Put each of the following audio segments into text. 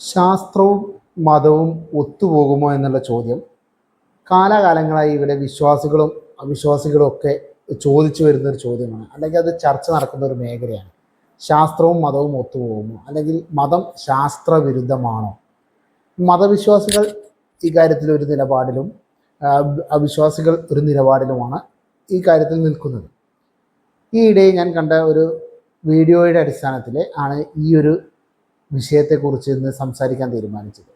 ശാസ്ത്രവും മതവും ഒത്തുപോകുമോ എന്നുള്ള ചോദ്യം. കാലാകാലങ്ങളായി ഇവിടെ വിശ്വാസികളും അവിശ്വാസികളും ഒക്കെ ചോദിച്ചു വരുന്ന ഒരു ചോദ്യമാണ്. അല്ലെങ്കിൽ അത് ചർച്ച നടക്കുന്ന ഒരു മേഖലയാണ്. ശാസ്ത്രവും മതവും ഒത്തുപോകുമോ? അല്ലെങ്കിൽ മതം ശാസ്ത്രവിരുദ്ധമാണോ? മതവിശ്വാസികൾ ഈ കാര്യത്തിൽ ഒരു നിലപാടിലും അവിശ്വാസികൾ ഒരു നിലപാടിലുമാണ് ഈ കാര്യത്തിൽ നിൽക്കുന്നത്. ഈയിടെ ഞാൻ കണ്ട ഒരു വീഡിയോയുടെ അടിസ്ഥാനത്തിൽ ആണ് ഈ ഒരു വിഷയത്തെക്കുറിച്ച് ഇന്ന് സംസാരിക്കാൻ തീരുമാനിച്ചത്.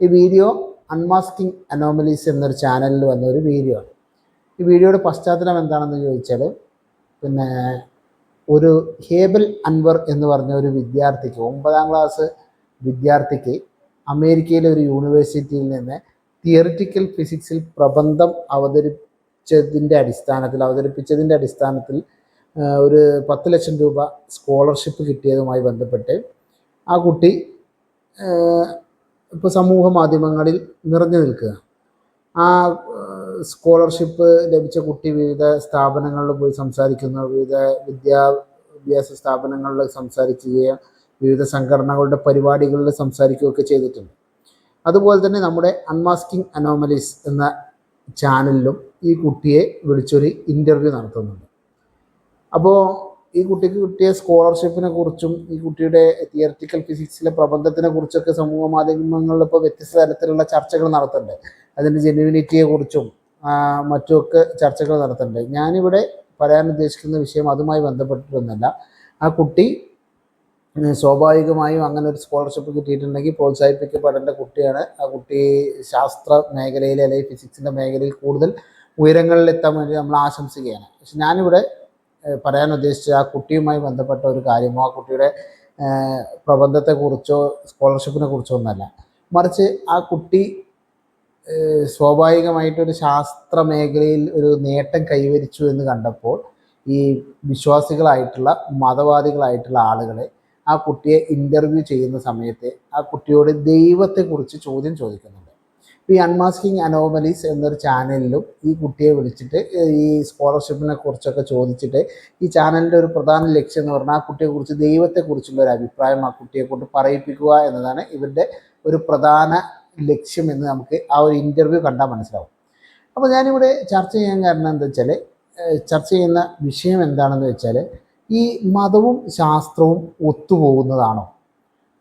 ഈ വീഡിയോ അൺമാസ്കിംഗ് അനോമലീസ് എന്നൊരു ചാനലിൽ വന്ന ഒരു വീഡിയോ ആണ്. ഈ വീഡിയോയുടെ പശ്ചാത്തലം എന്താണെന്ന് ചോദിച്ചാൽ പിന്നെ ഒരു ഹേബൽ അൻവർ എന്ന് പറഞ്ഞ ഒരു വിദ്യാർത്ഥിക്ക് ഒമ്പതാം ക്ലാസ് വിദ്യാർത്ഥിക്ക് അമേരിക്കയിലെ ഒരു യൂണിവേഴ്സിറ്റിയിൽ നിന്ന് തിയറിറ്റിക്കൽ ഫിസിക്സിൽ പ്രബന്ധം അവതരിപ്പിച്ചതിന്റെ അടിസ്ഥാനത്തിൽ അവതരിപ്പിച്ചതിന്റെ അടിസ്ഥാനത്തിൽ ഒരു പത്ത് ലക്ഷം രൂപ സ്കോളർഷിപ്പ് കിട്ടിയതുമായി ബന്ധപ്പെട്ട് ആ കുട്ടി ഇപ്പോൾ സമൂഹ മാധ്യമങ്ങളിൽ നിറഞ്ഞു നിൽക്കുക. ആ സ്കോളർഷിപ്പ് ലഭിച്ച കുട്ടി വിവിധ സ്ഥാപനങ്ങളിൽ പോയി സംസാരിക്കുന്നു. വിവിധ വിദ്യാഭ്യാസ സ്ഥാപനങ്ങളിൽ സംസാരിക്കുകയും വിവിധ സംഘടനകളുടെ പരിപാടികളിൽ സംസാരിക്കുകയൊക്കെ ചെയ്തിട്ടുണ്ട്. അതുപോലെ തന്നെ നമ്മുടെ അൺമാസ്കിംഗ് അനോമലീസ് എന്ന ചാനലിലും ഈ കുട്ടിയെ വിളിച്ചൊരു ഇന്റർവ്യൂ നടത്തുന്നുണ്ട്. അപ്പോൾ ഈ കുട്ടിക്ക് കിട്ടിയ സ്കോളർഷിപ്പിനെ കുറിച്ചും ഈ കുട്ടിയുടെ തിയററ്റിക്കൽ ഫിസിക്സിലെ പ്രബന്ധത്തിനെ കുറിച്ചൊക്കെ സമൂഹ മാധ്യമങ്ങളിൽ ഇപ്പോൾ വ്യത്യസ്ത തരത്തിലുള്ള ചർച്ചകൾ നടത്തുന്നുണ്ട്. അതിന്റെ ജെന്യൂനിറ്റിയെ കുറിച്ചും മറ്റുമൊക്കെ ചർച്ചകൾ നടത്തുന്നുണ്ട്. ഞാനിവിടെ പറയാൻ ഉദ്ദേശിക്കുന്ന വിഷയം അതുമായി ബന്ധപ്പെട്ടിട്ടൊന്നുമല്ല. ആ കുട്ടി സ്വാഭാവികമായും അങ്ങനെ ഒരു സ്കോളർഷിപ്പ് കിട്ടിയിട്ടുണ്ടെങ്കിൽ പ്രോത്സാഹിപ്പിക്കപ്പെടേണ്ട കുട്ടിയാണ്. ആ കുട്ടി ശാസ്ത്ര മേഖലയിൽ അല്ലെങ്കിൽ ഫിസിക്സിന്റെ മേഖലയിൽ കൂടുതൽ ഉയരങ്ങളിൽ എത്താൻ വേണ്ടി നമ്മൾ ആശംസിക്കുകയാണ്. പക്ഷെ ഞാനിവിടെ പറയാൻ ഉദ്ദേശിച്ച ആ കുട്ടിയുമായി ബന്ധപ്പെട്ട ഒരു കാര്യമോ ആ കുട്ടിയുടെ പ്രബന്ധത്തെക്കുറിച്ചോ സ്കോളർഷിപ്പിനെ കുറിച്ചോ ഒന്നല്ല. മറിച്ച് ആ കുട്ടി സ്വാഭാവികമായിട്ടൊരു ശാസ്ത്ര മേഖലയിൽ ഒരു നേട്ടം കൈവരിച്ചു എന്ന് കണ്ടപ്പോൾ ഈ വിശ്വാസികളായിട്ടുള്ള മതവാദികളായിട്ടുള്ള ആളുകളെ ആ കുട്ടിയെ ഇന്റർവ്യൂ ചെയ്യുന്ന സമയത്ത് ആ കുട്ടിയോട് ദൈവത്തെക്കുറിച്ച് ചോദ്യം ചോദിക്കുന്നുണ്ട്. ഈ അൺമാസ്കിങ് അനോമലീസ് എന്നൊരു ചാനലിലും ഈ കുട്ടിയെ വിളിച്ചിട്ട് ഈ സ്കോളർഷിപ്പിനെ കുറിച്ചൊക്കെ ചോദിച്ചിട്ട് ഈ ചാനലിന്റെ ഒരു പ്രധാന ലക്ഷ്യം എന്ന് പറഞ്ഞാൽ ആ കുട്ടിയെക്കുറിച്ച് ദൈവത്തെക്കുറിച്ചുള്ള ഒരു അഭിപ്രായം ആ കുട്ടിയെ കൊണ്ട് പറയിപ്പിക്കുക എന്നതാണ് ഇവരുടെ ഒരു പ്രധാന ലക്ഷ്യം എന്ന് നമുക്ക് ആ ഒരു ഇന്റർവ്യൂ കണ്ടാൽ മനസ്സിലാവും. അപ്പോൾ ഞാനിവിടെ ചർച്ച ചെയ്യാൻ കാരണം എന്താ വെച്ചാൽ ചർച്ച ചെയ്യുന്ന വിഷയം എന്താണെന്ന് വെച്ചാൽ ഈ മതവും ശാസ്ത്രവും ഒത്തുപോകുന്നതാണോ?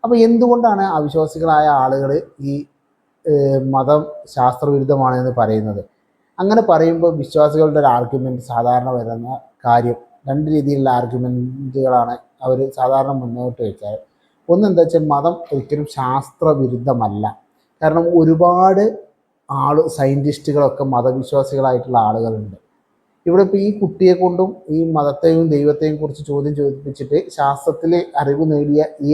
അപ്പോൾ എന്തുകൊണ്ടാണ് അവിശ്വാസികളായ ആളുകൾ ഈ മതം ശാസ്ത്രവിരുദ്ധമാണ് എന്ന് പറയുന്നത്. അങ്ങനെ പറയുമ്പോൾ വിശ്വാസികളുടെ ഒരു ആർഗ്യുമെന്റ് സാധാരണ വരുന്ന കാര്യം രണ്ട് രീതിയിലുള്ള ആർഗ്യുമെന്റുകളാണ് അവർ സാധാരണ മുന്നോട്ട് വെച്ചാൽ ഒന്ന് എന്താ വെച്ചാൽ മതം ഒരിക്കലും ശാസ്ത്രവിരുദ്ധമല്ല. കാരണം ഒരുപാട് ആൾ സയന്റിസ്റ്റുകളൊക്കെ മതവിശ്വാസികളായിട്ടുള്ള ആളുകളുണ്ട്. ഇവിടെ ഇപ്പോൾ ഈ കുട്ടിയെ കൊണ്ടും ഈ മതത്തെയും ദൈവത്തെയും കുറിച്ച് ചോദ്യം ചോദിപ്പിച്ചിട്ട് ശാസ്ത്രത്തിൽ അറിവ് നേടിയ ഈ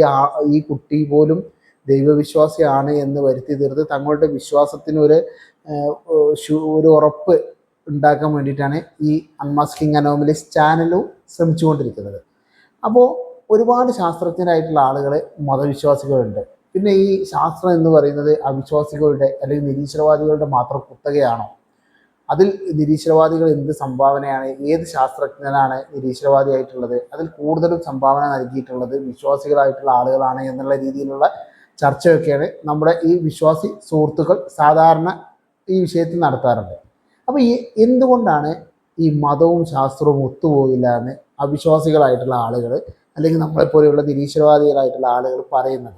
ഈ കുട്ടി പോലും ദൈവവിശ്വാസിയാണ് എന്ന് വരുത്തി തീർത്ത് തങ്ങളുടെ വിശ്വാസത്തിന് ഒരു ഒരു ഉറപ്പ് ഉണ്ടാക്കാൻ വേണ്ടിയിട്ടാണ് ഈ അൺമാസ്കിങ് അനോമലിസ് ചാനലും ശ്രമിച്ചുകൊണ്ടിരിക്കുന്നത്. അപ്പോൾ ഒരുപാട് ശാസ്ത്രജ്ഞരായിട്ടുള്ള ആളുകൾ മതവിശ്വാസികളുണ്ട്. പിന്നെ ഈ ശാസ്ത്രം എന്ന് പറയുന്നത് അവിശ്വാസികളുടെ അല്ലെങ്കിൽ നിരീശ്വരവാദികളുടെ മാത്രം കുത്തകയാണോ? അതിൽ നിരീശ്വരവാദികൾ എന്ത് സംഭാവനയാണ്? ഏത് ശാസ്ത്രജ്ഞനാണ് നിരീശ്വരവാദിയായിട്ടുള്ളത്? അതിൽ കൂടുതലും സംഭാവന നൽകിയിട്ടുള്ളത് വിശ്വാസികളായിട്ടുള്ള ആളുകളാണ് എന്നുള്ള രീതിയിലുള്ള ചർച്ചയൊക്കെയാണ് നമ്മുടെ ഈ വിശ്വാസി സുഹൃത്തുക്കൾ സാധാരണ ഈ വിഷയത്തിൽ നടത്താറുണ്ട്. അപ്പോൾ ഈ എന്തുകൊണ്ടാണ് ഈ മതവും ശാസ്ത്രവും ഒത്തുപോകില്ല എന്ന് അവിശ്വാസികളായിട്ടുള്ള ആളുകൾ അല്ലെങ്കിൽ നമ്മളെപ്പോലെയുള്ള നിരീശ്വരവാദികളായിട്ടുള്ള ആളുകൾ പറയുന്നത്?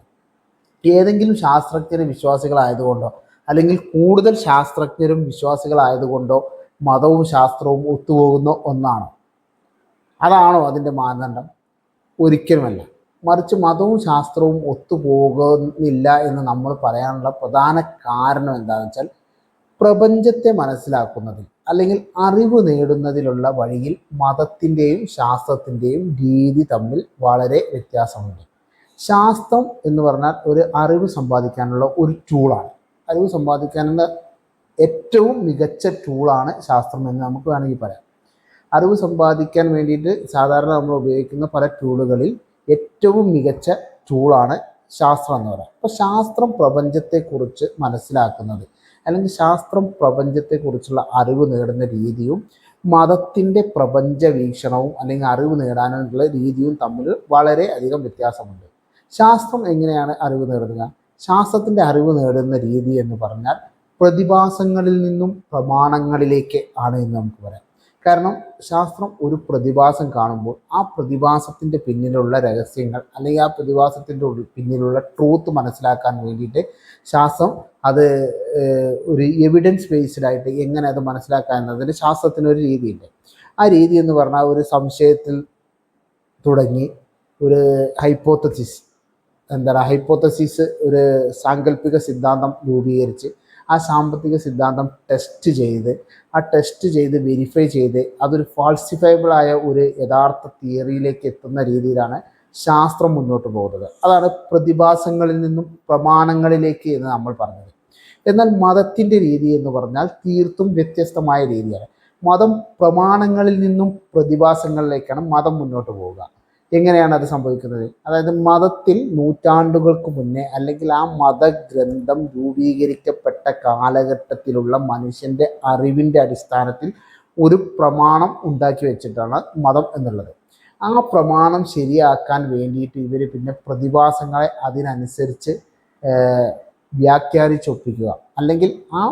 ഏതെങ്കിലും ശാസ്ത്രജ്ഞർ വിശ്വാസികളായതുകൊണ്ടോ അല്ലെങ്കിൽ കൂടുതൽ ശാസ്ത്രജ്ഞരും വിശ്വാസികളായതുകൊണ്ടോ മതവും ശാസ്ത്രവും ഒത്തുപോകുന്ന ഒന്നാണോ? അതാണോ അതിന്റെ മാനദണ്ഡം? ഒരിക്കലുമല്ല. മറിച്ച് മതവും ശാസ്ത്രവും ഒത്തുപോകുന്നില്ല എന്ന് നമ്മൾ പറയാനുള്ള പ്രധാന കാരണം എന്താണെന്ന് വെച്ചാൽ പ്രപഞ്ചത്തെ മനസ്സിലാക്കുന്നതിൽ അല്ലെങ്കിൽ അറിവ് നേടുന്നതിലുള്ള വഴിയിൽ മതത്തിന്റെയും ശാസ്ത്രത്തിന്റെയും രീതി തമ്മിൽ വളരെ വ്യത്യാസമുണ്ട്. ശാസ്ത്രം എന്ന് പറഞ്ഞാൽ ഒരു അറിവ് സമ്പാദിക്കാനുള്ള ഒരു ടൂളാണ് അറിവ് സമ്പാദിക്കാനുള്ള ഏറ്റവും മികച്ച ടൂളാണ് ശാസ്ത്രം എന്ന് നമുക്ക് വേണമെങ്കിൽ പറയാം. അറിവ് സമ്പാദിക്കാൻ വേണ്ടിയിട്ട് സാധാരണ നമ്മൾ ഉപയോഗിക്കുന്ന പല ടൂളുകളിൽ ഏറ്റവും മികച്ച ടൂളാണ് ശാസ്ത്രം എന്ന് പറയുന്നത്. അപ്പോൾ ശാസ്ത്രം പ്രപഞ്ചത്തെക്കുറിച്ച് മനസ്സിലാക്കുന്നത് അല്ലെങ്കിൽ ശാസ്ത്രം പ്രപഞ്ചത്തെക്കുറിച്ചുള്ള അറിവ് നേടുന്ന രീതിയും മതത്തിന്റെ പ്രപഞ്ച വീക്ഷണവും അല്ലെങ്കിൽ അറിവ് നേടാനുള്ള രീതിയും തമ്മിൽ വളരെ അധികം വ്യത്യാസമുണ്ട്. ശാസ്ത്രം എങ്ങനെയാണ് അറിവ് നേടുക? ശാസ്ത്രത്തിന്റെ അറിവ് നേടുന്ന രീതി എന്ന് പറഞ്ഞാൽ പ്രതിഭാസങ്ങളിൽ നിന്നും പ്രമാണങ്ങളിലേക്ക് ആണ് എന്ന് നമുക്ക് പറയാം. കാരണം ശാസ്ത്രം ഒരു പ്രതിഭാസം കാണുമ്പോൾ ആ പ്രതിഭാസത്തിന്റെ പിന്നിലുള്ള രഹസ്യങ്ങൾ അല്ലെങ്കിൽ ആ പ്രതിഭാസത്തിന്റെ പിന്നിലുള്ള ട്രൂത്ത് മനസ്സിലാക്കാൻ വേണ്ടിയിട്ട് ശാസ്ത്രം അത് ഒരു എവിഡൻസ് ബേസ്ഡായിട്ട് എങ്ങനെ അത് മനസ്സിലാക്കാൻ എന്നതിന് ശാസ്ത്രത്തിന് ഒരു രീതിയുണ്ട്. ആ രീതി എന്ന് പറഞ്ഞാൽ ഒരു സംശയത്തിൽ തുടങ്ങി ഒരു ഹൈപ്പോത്തസിസ് എന്താണ്? ഹൈപ്പോത്തസിസ് ഒരു സാങ്കല്പിക സിദ്ധാന്തം രൂപീകരിച്ച് ആ സാമ്പത്തിക സിദ്ധാന്തം ടെസ്റ്റ് ചെയ്ത് ആ ടെസ്റ്റ് ചെയ്ത് വെരിഫൈ ചെയ്ത് അതൊരു ഫാൾസിഫയബിളായ ഒരു യഥാർത്ഥ തിയറിയിലേക്ക് എത്തുന്ന രീതിയിലാണ് ശാസ്ത്രം മുന്നോട്ട് പോകുന്നത്. അതാണ് പ്രതിഭാസങ്ങളിൽ നിന്നും പ്രമാണങ്ങളിലേക്ക് എന്ന് നമ്മൾ പറഞ്ഞത്. എന്നാൽ മതത്തിന്റെ രീതി എന്ന് പറഞ്ഞാൽ തീർത്തും വ്യത്യസ്തമായ രീതിയാണ്. മതം പ്രമാണങ്ങളിൽ നിന്നും പ്രതിഭാസങ്ങളിലേക്കാണ് മതം മുന്നോട്ട് പോവുക. എങ്ങനെയാണ് അത് സംഭവിക്കുന്നത്? അതായത് മതത്തിൽ നൂറ്റാണ്ടുകൾക്ക് മുന്നേ അല്ലെങ്കിൽ ആ മതഗ്രന്ഥം രൂപീകരിക്കപ്പെട്ട കാലഘട്ടത്തിലുള്ള മനുഷ്യന്റെ അറിവിന്റെ അടിസ്ഥാനത്തിൽ ഒരു പ്രമാണം ഉണ്ടാക്കി വെച്ചിട്ടാണ് മതം എന്നുള്ളത്. ആ പ്രമാണം ശരിയാക്കാൻ വേണ്ടിയിട്ട് ഇവർ പിന്നെ പ്രതിഭാസങ്ങളെ അതിനനുസരിച്ച് വ്യാഖ്യാനിച്ചൊപ്പിക്കുക അല്ലെങ്കിൽ ആ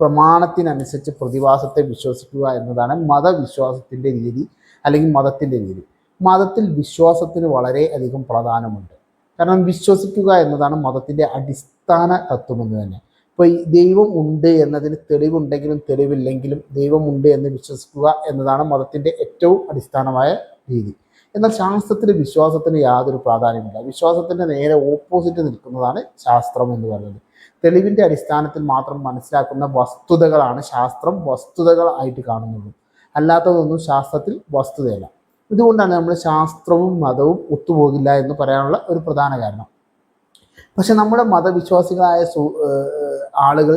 പ്രമാണത്തിനനുസരിച്ച് പ്രതിഭാസത്തെ വിശ്വസിക്കുക എന്നതാണ് മതവിശ്വാസത്തിന്റെ രീതി അല്ലെങ്കിൽ മതത്തിന്റെ രീതി. മതത്തിൽ വിശ്വാസത്തിന് വളരെ അധികം പ്രാധാന്യമുണ്ട്. കാരണം വിശ്വസിക്കുക എന്നതാണ് മതത്തിന്റെ അടിസ്ഥാന തത്വമെന്ന് തന്നെ. ഇപ്പോൾ ഈ ദൈവം ഉണ്ട് എന്നതിന് തെളിവുണ്ടെങ്കിലും തെളിവില്ലെങ്കിലും ദൈവമുണ്ട് എന്ന് വിശ്വസിക്കുക എന്നതാണ് മതത്തിന്റെ ഏറ്റവും അടിസ്ഥാനമായ രീതി. എന്നാൽ ശാസ്ത്രത്തിന് വിശ്വാസത്തിന് യാതൊരു പ്രാധാന്യമില്ല വിശ്വാസത്തിന്റെ നേരെ ഓപ്പോസിറ്റ് നിൽക്കുന്നതാണ് ശാസ്ത്രം എന്ന് പറയുന്നത്. തെളിവിന്റെ അടിസ്ഥാനത്തിൽ മാത്രം മനസ്സിലാക്കുന്ന വസ്തുതകളാണ് ശാസ്ത്രം വസ്തുതകളായിട്ട് കാണുന്നുള്ളൂ അല്ലാത്തതൊന്നും ശാസ്ത്രത്തിൽ വസ്തുതയല്ല. ഇതുകൊണ്ടാണ് നമ്മൾ ശാസ്ത്രവും മതവും ഒത്തുപോകില്ല എന്ന് പറയാനുള്ള ഒരു പ്രധാന കാരണം. പക്ഷെ നമ്മുടെ മതവിശ്വാസികളായ ആളുകൾ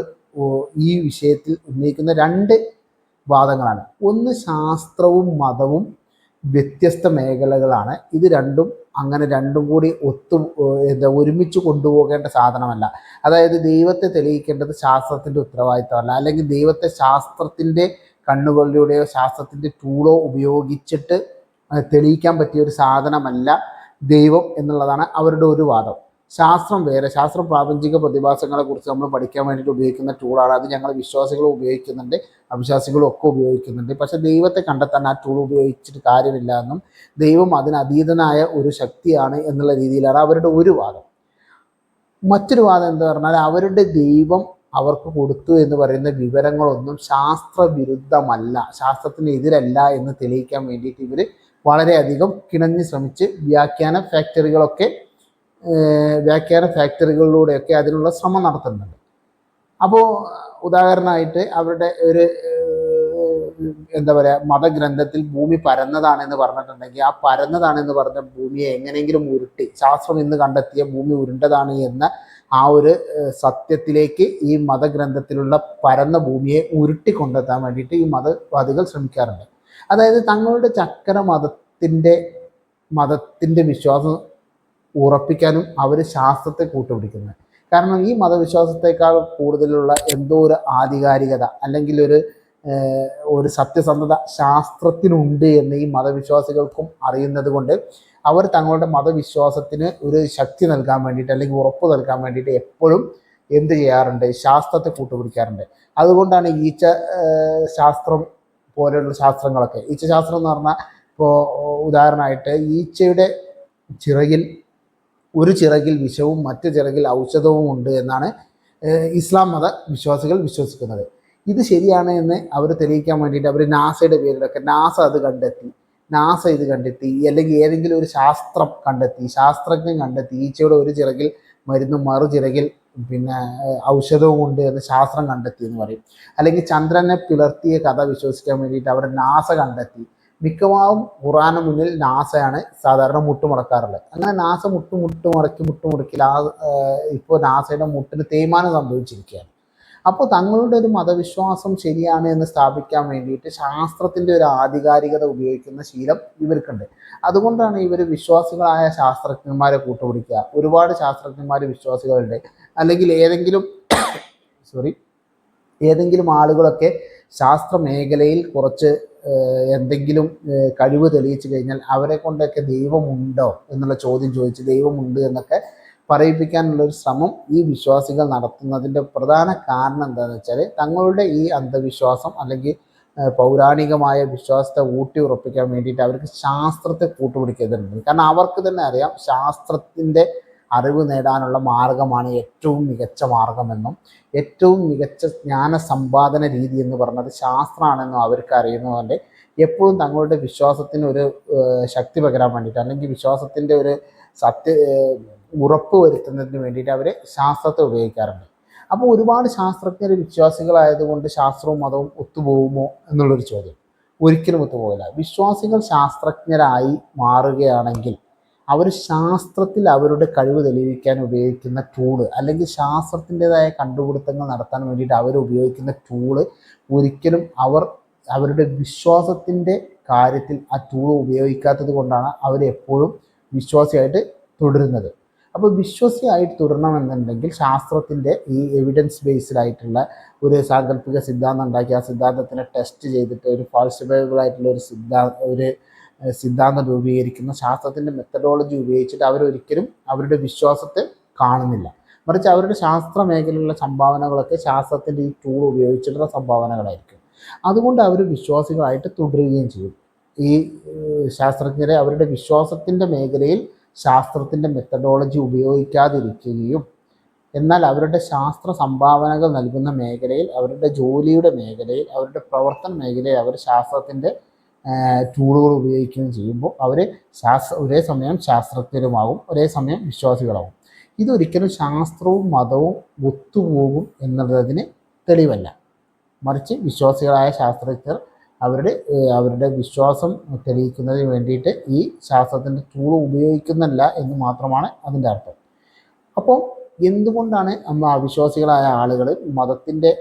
ഈ വിഷയത്തിൽ ഉന്നയിക്കുന്ന രണ്ട് വാദങ്ങളാണ്. ഒന്ന് ശാസ്ത്രവും മതവും വ്യത്യസ്ത മേഖലകളാണ്. ഇത് രണ്ടും അങ്ങനെ രണ്ടും കൂടി ഒത്തു എന്താ ഒരുമിച്ച് കൊണ്ടുപോകേണ്ട സാധനമല്ല. അതായത് ദൈവത്തെ തെളിയിക്കേണ്ടത് ശാസ്ത്രത്തിന്റെ ഉത്തരവാദിത്തമല്ല. അല്ലെങ്കിൽ ദൈവത്തെ ശാസ്ത്രത്തിന്റെ കണ്ണുകളിലൂടെയോ ശാസ്ത്രത്തിന്റെ ടൂളോ ഉപയോഗിച്ചിട്ട് തെളിയിക്കാൻ പറ്റിയ ഒരു സാധനമല്ല ദൈവം എന്നുള്ളതാണ് അവരുടെ ഒരു വാദം. ശാസ്ത്രം വേറെ. ശാസ്ത്രം പ്രാപഞ്ചിക പ്രതിഭാസങ്ങളെ കുറിച്ച് നമ്മൾ പഠിക്കാൻ വേണ്ടിയിട്ട് ഉപയോഗിക്കുന്ന ടൂളാണ് അത് ഞങ്ങൾ വിശ്വാസികളും ഉപയോഗിക്കുന്നുണ്ട്. അവിശ്വാസികളും ഒക്കെ ഉപയോഗിക്കുന്നുണ്ട്. പക്ഷെ ദൈവത്തെ കണ്ടെത്താൻ ആ ടൂൾ ഉപയോഗിച്ചിട്ട് കാര്യമില്ല എന്നും ദൈവം അതിനതീതനായ ഒരു ശക്തിയാണ് എന്നുള്ള രീതിയിലാണ് അവരുടെ ഒരു വാദം. മറ്റൊരു വാദം എന്ന് പറഞ്ഞാൽ അവരുടെ ദൈവം അവർക്ക് കൊടുത്തു എന്ന് പറയുന്ന വിവരങ്ങളൊന്നും ശാസ്ത്രവിരുദ്ധമല്ല. ശാസ്ത്രത്തിന് എതിരല്ല എന്ന് തെളിയിക്കാൻ വേണ്ടിയിട്ട് ഇവർ വളരെയധികം കിണഞ്ഞ് ശ്രമിച്ച് വ്യാഖ്യാന ഫാക്ടറികളൊക്കെ വ്യാഖ്യാന ഫാക്ടറികളിലൂടെയൊക്കെ അതിനുള്ള ശ്രമം നടത്തുന്നുണ്ട്. അപ്പോൾ ഉദാഹരണമായിട്ട് അവരുടെ ഒരു എന്താ പറയുക മതഗ്രന്ഥത്തിൽ ഭൂമി പരന്നതാണെന്ന് പറഞ്ഞിട്ടുണ്ടെങ്കിൽ ആ പരന്നതാണെന്ന് പറഞ്ഞ ഭൂമിയെ എങ്ങനെയെങ്കിലും ഉരുട്ടി ശാസ്ത്രം ഇന്ന് കണ്ടെത്തിയ ഭൂമി ഉരുണ്ടതാണ് എന്ന ആ ഒരു സത്യത്തിലേക്ക് ഈ മതഗ്രന്ഥത്തിലുള്ള പരന്ന ഭൂമിയെ ഉരുട്ടി കൊണ്ടെത്താൻ വേണ്ടിയിട്ട് ഈ മതവാദികൾ ശ്രമിക്കാറുണ്ട്. അതായത് തങ്ങളുടെ ചക്കര മതത്തിന്റെ മതത്തിന്റെ വിശ്വാസം ഉറപ്പിക്കാനും അവർ ശാസ്ത്രത്തെ കൂട്ടുപിടിക്കുന്നത് കാരണം ഈ മതവിശ്വാസത്തെക്കാൾ കൂടുതലുള്ള എന്തോ ഒരു ആധികാരികത അല്ലെങ്കിൽ ഒരു ഒരു സത്യസന്ധത ശാസ്ത്രത്തിനുണ്ട് എന്ന് ഈ മതവിശ്വാസികൾക്കും അറിയുന്നത് കൊണ്ട് അവർ തങ്ങളുടെ മതവിശ്വാസത്തിന് ഒരു ശക്തി നൽകാൻ വേണ്ടിയിട്ട് അല്ലെങ്കിൽ ഉറപ്പ് നൽകാൻ വേണ്ടിയിട്ട് എപ്പോഴും എന്ത് ചെയ്യാറുണ്ട്? ശാസ്ത്രത്തെ കൂട്ടുപിടിക്കാറുണ്ട്. അതുകൊണ്ടാണ് ഈച്ച ശാസ്ത്രം പോലെയുള്ള ശാസ്ത്രങ്ങളൊക്കെ. ഈച്ച ശാസ്ത്രം എന്ന് പറഞ്ഞാൽ ഇപ്പോൾ ഉദാഹരണമായിട്ട് ഈച്ചയുടെ ചിറകിൽ ഒരു ചിറകിൽ വിഷവും മറ്റു ചിറകിൽ ഔഷധവും ഉണ്ട് എന്നാണ് ഇസ്ലാം മത വിശ്വാസികൾ വിശ്വസിക്കുന്നത്. ഇത് ശരിയാണ് എന്ന് അവർ തെളിയിക്കാൻ വേണ്ടിയിട്ട് അവർ നാസയുടെ പേരിലൊക്കെ നാസ അത് കണ്ടെത്തി നാസ ഇത് കണ്ടെത്തി അല്ലെങ്കിൽ ഏതെങ്കിലും ഒരു ശാസ്ത്രം കണ്ടെത്തി ശാസ്ത്രജ്ഞൻ കണ്ടെത്തി ഈച്ചയുടെ ഒരു ചിറകിൽ മരുന്നും മറുചിറകിൽ പിന്നെ ഔഷധവും ഉണ്ട് എന്ന് ശാസ്ത്രം കണ്ടെത്തി എന്ന് പറയും. അല്ലെങ്കിൽ ചന്ദ്രനെ പിളർത്തിയ കഥ വിശ്വസിക്കാൻ വേണ്ടിയിട്ട് അവിടെ നാസ കണ്ടെത്തി. മിക്കവാറും ഖുറാന് മുന്നിൽ നാസയാണ് സാധാരണ മുട്ടുമുടക്കാറുള്ളത്. അങ്ങനെ നാസ മുട്ടുമുട്ടുമുടക്കി മുട്ടുമുടക്കി മുടക്കി ആ ഇപ്പോൾ നാസയുടെ മുട്ടിന് തേയ്മാനം സംഭവിച്ചിരിക്കുകയാണ്. അപ്പോൾ തങ്ങളുടെ ഒരു മതവിശ്വാസം ശരിയാണ് എന്ന് സ്ഥാപിക്കാൻ വേണ്ടിയിട്ട് ശാസ്ത്രത്തിന്റെ ഒരു ആധികാരികത ഉപയോഗിക്കുന്ന ശീലം ഇവർക്കുണ്ട്. അതുകൊണ്ടാണ് ഇവർ വിശ്വാസികളായ ശാസ്ത്രജ്ഞന്മാരെ കൂട്ടുപിടിക്കുക. ഒരുപാട് ശാസ്ത്രജ്ഞന്മാർ വിശ്വാസികളുണ്ട്. അല്ലെങ്കിൽ ഏതെങ്കിലും സോറി ഏതെങ്കിലും ആളുകളൊക്കെ ശാസ്ത്ര മേഖലയിൽ കുറച്ച് എന്തെങ്കിലും കഴിവ് തെളിയിച്ചു കഴിഞ്ഞാൽ അവരെ കൊണ്ടൊക്കെ ദൈവമുണ്ടോ എന്നുള്ള ചോദ്യം ചോദിച്ച് ദൈവമുണ്ട് എന്നൊക്കെ പറയിപ്പിക്കാനുള്ള ഒരു ശ്രമം ഈ വിശ്വാസികൾ നടത്തുന്നതിന്റെ പ്രധാന കാരണം എന്താണെന്ന് വെച്ചാൽ തങ്ങളുടെ ഈ അന്ധവിശ്വാസം അല്ലെങ്കിൽ പൗരാണികമായ വിശ്വാസത്തെ ഊട്ടി ഉറപ്പിക്കാൻ വേണ്ടിയിട്ട് അവർക്ക് ശാസ്ത്രത്തെ കൂട്ടുപിടിക്കുന്നുണ്ട് കാരണം അവർക്ക് തന്നെ അറിയാം ശാസ്ത്രത്തിന്റെ അറിവ് നേടാനുള്ള മാർഗമാണ് ഏറ്റവും മികച്ച മാർഗമെന്നും ഏറ്റവും മികച്ച ജ്ഞാന സമ്പാദന രീതി എന്ന് പറഞ്ഞത് ശാസ്ത്രമാണെന്നും അവർക്ക് അറിയുന്നതുകൊണ്ട് എപ്പോഴും തങ്ങളുടെ വിശ്വാസത്തിന് ഒരു ശക്തി പകരാൻ വേണ്ടിയിട്ട് അല്ലെങ്കിൽ വിശ്വാസത്തിന്റെ ഒരു സത്യ ഉറപ്പ് വരുത്തുന്നതിന് വേണ്ടിയിട്ട് അവർ ശാസ്ത്രത്തെ ഉപയോഗിക്കാറുണ്ട്. അപ്പോൾ ഒരുപാട് ശാസ്ത്രജ്ഞർ വിശ്വാസികളായതുകൊണ്ട് ശാസ്ത്രവും മതവും ഒത്തുപോകുമോ എന്നുള്ളൊരു ചോദ്യം. ഒരിക്കലും ഒത്തുപോകില്ല. വിശ്വാസികൾ ശാസ്ത്രജ്ഞരായി മാറുകയാണെങ്കിൽ അവർ ശാസ്ത്രത്തിൽ അവരുടെ കഴിവ് തെളിയിക്കാൻ ഉപയോഗിക്കുന്ന ടൂൾ അല്ലെങ്കിൽ ശാസ്ത്രത്തിന്റെതായ കണ്ടുപിടുത്തങ്ങൾ നടത്താൻ വേണ്ടിയിട്ട് അവർ ഉപയോഗിക്കുന്ന ടൂൾ ഒരിക്കലും അവർ അവരുടെ വിശ്വാസത്തിന്റെ കാര്യത്തിൽ ആ ടൂൾ ഉപയോഗിക്കാത്തത് കൊണ്ടാണ് അവരെപ്പോഴും വിശ്വാസിയായിട്ട് തുടരുന്നത്. അപ്പോൾ വിശ്വസിയായിട്ട് തുടരണമെന്നുണ്ടെങ്കിൽ ശാസ്ത്രത്തിന്റെ ഈ എവിഡൻസ് ബേസ്ഡ് ആയിട്ടുള്ള ഒരു സാങ്കല്പിക സിദ്ധാന്തം ഉണ്ടാക്കി ആ സിദ്ധാന്തത്തിനെ ടെസ്റ്റ് ചെയ്തിട്ട് ഒരു ഫാൾസിഫയബിൾ ആയിട്ടുള്ള ഒരു സിദ്ധാന്ത ഒരു സിദ്ധാന്തം രൂപീകരിക്കുന്ന ശാസ്ത്രത്തിന്റെ മെത്തഡോളജി ഉപയോഗിച്ചിട്ട് അവരൊരിക്കലും അവരുടെ വിശ്വാസത്തെ കാണുന്നില്ല. മറിച്ച് അവരുടെ ശാസ്ത്ര മേഖലയിലുള്ള സംഭാവനകളൊക്കെ ശാസ്ത്രത്തിന്റെ ഈ ടൂൾ ഉപയോഗിച്ചിട്ടുള്ള സംഭാവനകളായിരിക്കും. അതുകൊണ്ട് അവർ വിശ്വാസികളായിട്ട് തുടരുകയും ചെയ്യും. ഈ ശാസ്ത്രജ്ഞരെ അവരുടെ വിശ്വാസത്തിന്റെ മേഖലയിൽ ശാസ്ത്രത്തിന്റെ മെത്തഡോളജി ഉപയോഗിക്കാതിരിക്കുകയും എന്നാൽ അവരുടെ ശാസ്ത്ര സംഭാവനകൾ നൽകുന്ന മേഖലയിൽ അവരുടെ ജോലിയുടെ മേഖലയിൽ അവരുടെ പ്രവർത്തന മേഖലയിൽ അവർ ശാസ്ത്രത്തിന്റെ ടൂളുകൾ ഉപയോഗിക്കുകയും ചെയ്യുമ്പോൾ അവർ ശാസ്ത്ര ഒരേ സമയം ശാസ്ത്രജ്ഞരുമാകും ഒരേ സമയം വിശ്വാസികളാകും. ഇതൊരിക്കലും ശാസ്ത്രവും മതവും ഒത്തുപോകും എന്നുള്ളതിന് തെളിവല്ല. മറിച്ച് വിശ്വാസികളായ ശാസ്ത്രജ്ഞർ അവരുടെ അവരുടെ വിശ്വാസം തെളിയിക്കുന്നതിന് വേണ്ടിയിട്ട് ഈ ശാസ്ത്രത്തിന്റെ ടൂൾ ഉപയോഗിക്കുന്നില്ല എന്ന് മാത്രമാണ് അതിന്റെ അർത്ഥം. അപ്പോൾ എന്തുകൊണ്ടാണ് അവിശ്വാസികളായ ആളുകൾ മതത്തിന്റെ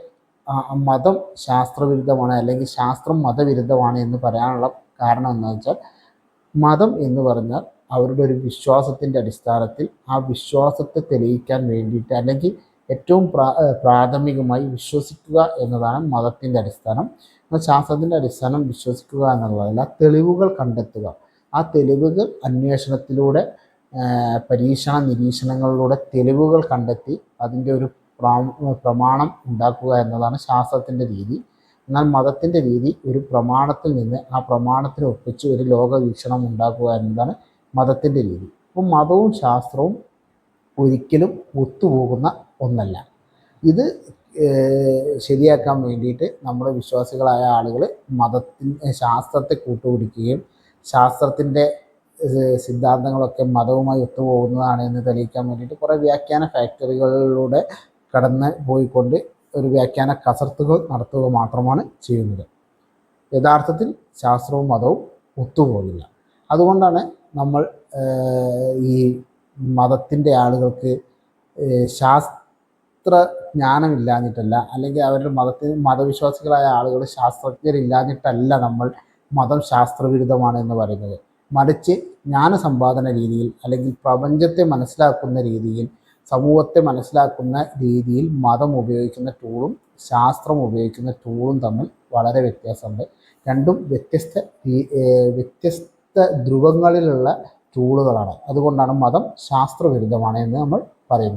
മതം ശാസ്ത്രവിരുദ്ധമാണ് അല്ലെങ്കിൽ ശാസ്ത്രം മതവിരുദ്ധമാണ് എന്ന് പറയാനുള്ള കാരണം എന്താണെന്ന് വെച്ചാൽ മതം എന്ന് പറഞ്ഞാൽ അവരുടെ ഒരു വിശ്വാസത്തിന്റെ അടിസ്ഥാനത്തിൽ ആ വിശ്വാസത്തെ തെളിയിക്കാൻ വേണ്ടിയിട്ട് അല്ലെങ്കിൽ ഏറ്റവും പ്രാ പ്രാഥമികമായി വിശ്വസിക്കുക എന്നതാണ് മതത്തിന്റെ അടിസ്ഥാനം. ശാസ്ത്രത്തിന്റെ അടിസ്ഥാനം വിശ്വസിക്കുക എന്നുള്ളതല്ല തെളിവുകൾ കണ്ടെത്തുക. ആ തെളിവുകൾ അന്വേഷണത്തിലൂടെ പരീക്ഷണ നിരീക്ഷണങ്ങളിലൂടെ തെളിവുകൾ കണ്ടെത്തി അതിന്റെ ഒരു പ്രമാണം ഉണ്ടാക്കുക എന്നതാണ് ശാസ്ത്രത്തിന്റെ രീതി. എന്നാൽ മതത്തിന്റെ രീതി ഒരു പ്രമാണത്തിൽ നിന്ന് ആ പ്രമാണത്തിന് ഒപ്പിച്ച് ഒരു ലോകവീക്ഷണം ഉണ്ടാക്കുക എന്നതാണ് മതത്തിന്റെ രീതി. അപ്പോൾ മതവും ശാസ്ത്രവും ഒരിക്കലും ഒത്തുപോകുന്ന ഒന്നല്ല. ഇത് ശരിയാക്കാൻ വേണ്ടിയിട്ട് നമ്മുടെ വിശ്വാസികളായ ആളുകൾ മതത്തിന്റെ ശാസ്ത്രത്തെ കൂട്ടുപിടിക്കുകയും ശാസ്ത്രത്തിന്റെ സിദ്ധാന്തങ്ങളൊക്കെ മതവുമായി ഒത്തുപോകുന്നതാണ് എന്ന് തെളിയിക്കാൻ വേണ്ടിയിട്ട് കുറേ വ്യാഖ്യാന ഫാക്ടറികളിലൂടെ കടന്ന് പോയിക്കൊണ്ട് ഒരു വ്യാഖ്യാന കസർത്തുകൾ നടത്തുക മാത്രമാണ് ചെയ്യുന്നത്. യഥാർത്ഥത്തിൽ ശാസ്ത്രവും മതവും ഒത്തുപോകില്ല. അതുകൊണ്ടാണ് നമ്മൾ ഈ മതത്തിന്റെ ആളുകൾക്ക് ശാസ്ത്ര ജ്ഞാനമില്ലാഞ്ഞിട്ടല്ല അല്ലെങ്കിൽ അവരുടെ മതത്തിന് മതവിശ്വാസികളായ ആളുകൾ ശാസ്ത്രജ്ഞരില്ലാഞ്ഞിട്ടല്ല നമ്മൾ മതം ശാസ്ത്രവിരുദ്ധമാണ് എന്ന് പറയുന്നത്. മറിച്ച് ജ്ഞാന സമ്പാദന രീതിയിൽ അല്ലെങ്കിൽ പ്രപഞ്ചത്തെ മനസ്സിലാക്കുന്ന രീതിയിൽ സമൂഹത്തെ മനസ്സിലാക്കുന്ന രീതിയിൽ മതം ഉപയോഗിക്കുന്ന ടൂളും ശാസ്ത്രം ഉപയോഗിക്കുന്ന ടൂളും തമ്മിൽ വളരെ വ്യത്യാസമുണ്ട്. രണ്ടും വ്യത്യസ്ത വ്യത്യസ്ത ധ്രുവങ്ങളിലുള്ള ടൂളുകളാണ് അതുകൊണ്ടാണ് മതം ശാസ്ത്രവിരുദ്ധമാണ് എന്ന് നമ്മൾ പറയുന്നത്.